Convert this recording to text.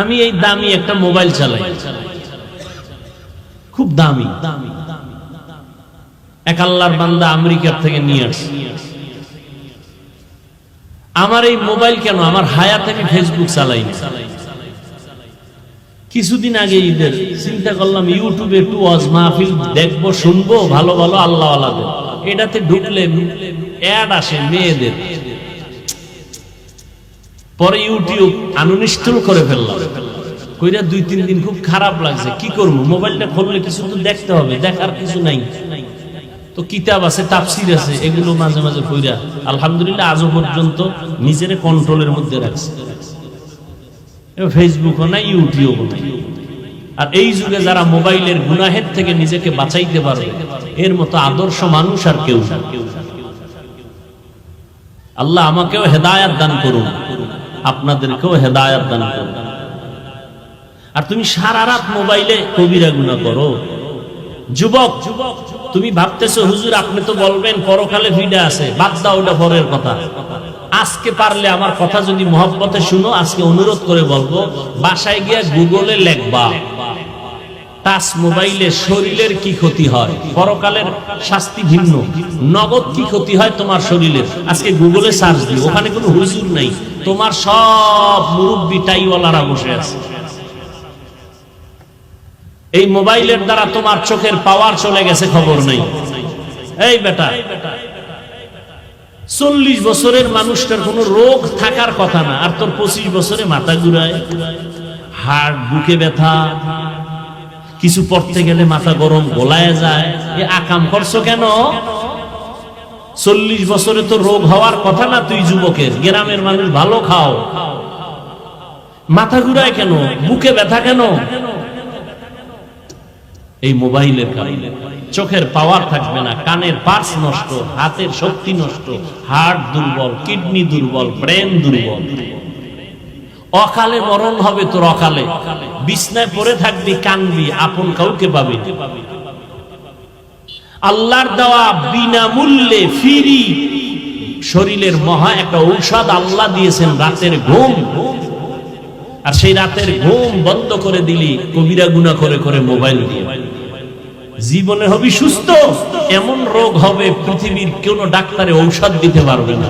আমি এই দামি একটা মোবাইল চালাই। খুব দামি। এক আল্লাহর বান্দা আমেরিকার থেকে নিয়ে আসছে আমার এই মোবাইল কেন? আমার হায়া থেকে ফেসবুক চালাই। কিছুদিন আগে ঈদের, চিন্তা করলাম, ইউটিউবে একটু ওয়াজ মাহফিল দেখব, শুনব, ভালো ভালো আল্লাহ এটাতে ঢুকলে অ্যাড আসে মেয়েদের। পরে ইউটিউব আনইনস্টল করে ফেললাম। কইরা দুই, তিন দিন খুব খারাপ লাগছে। কি করব? মোবাইলটা খুললে কিছু তো দেখতে হবে, দেখার কিছু নাই। তো কিতাব আছে, তাফসির আছে, এগুলো মাঝে মাঝে পইরা আলহামদুলিল্লাহ আজও পর্যন্ত নিজের কন্ট্রোলের মধ্যে রাখছে। ফেসবুকও নাই ইউটিউবও নাই। আর এই যুগে যারা মোবাইলের গুনাহের থেকে নিজেকে বাঁচাইতে পারে এর মতো আদর্শ মানুষ আর কেউ। আল্লাহ আমাকেও হেদায়াত দান করুন। আপনাদেরকেও হেদায়াত দান করুন। আর তুমি সারা রাত মোবাইলে কবিরা গুণা করো। যুবক যুবক তুমি ভাবতেছো, হুজুর, আপনি তো বলবেন, পরকালে ভিডা আছে, বাদ দাও ওটা পরের কথা। আজকে পারলে আমার কথা যদি মহব্বতে শুনো, আজকে অনুরোধ করে বলব, বাসায় গিয়ে গুগলে লেখবা। টাচ মোবাইলে শরীরের কি ক্ষতি হয়? পরকালের শাস্তি ভিন্ন। নগদ কি ক্ষতি হয় তোমার শরীরের? আজকে গুগলে সার্চ দিও, ওখানে কোনো হুজুর নাই। তোমার সব মুরব্বী টাইওয়ালারা বসে আছে। এই মোবাইলের দ্বারা তোমার চোখের পাওয়ার চলে গেছে, খবর নেই। এই বেটা, চল্লিশ বছরের মানুষটার কোনো রোগ থাকার কথা না, আর তোর পঁচিশ বছরে মাথা ঘুরায়, হাড়, বুকে ব্যথা, কিছু পড়তে গেলে মাথা গরম, গোলায় যায়। এ আকাম করছ কেন? চল্লিশ বছরে তো রোগ হওয়ার কথা না তুই যুবকের? গ্রামের মানুষ ভালো খাও। মাথা ঘুরায় কেন? বুকে ব্যথা কেন? এই মোবাইলের কারণে। চোখের পাওয়ার থাকবে না, কানের পার্স নষ্ট, হাতের শক্তি নষ্ট হার্ট দুর্বল, কিডনি দুর্বল, ব্রেন দুর্বল। অকালে মরণ হবে তোর অকালে। বিছনায় পড়ে থাকবি, কানবি, আপন কাউকে পাবি। আল্লাহর দেওয়া বিনামূল্যে ফিরি। শরীরের মহা একটা ঔষধ আল্লাহ দিয়েছেন রাতের ঘুম। আর সেই রাতের ঘুম বন্ধ করে দিলি, কবিরা গুণা করে করে মোবাইল দিয়ে। জীবনে হবি সুস্থ, এমন রোগ হবে পৃথিবীর কোন ডাক্তারে ঔষধ দিতে পারবে না।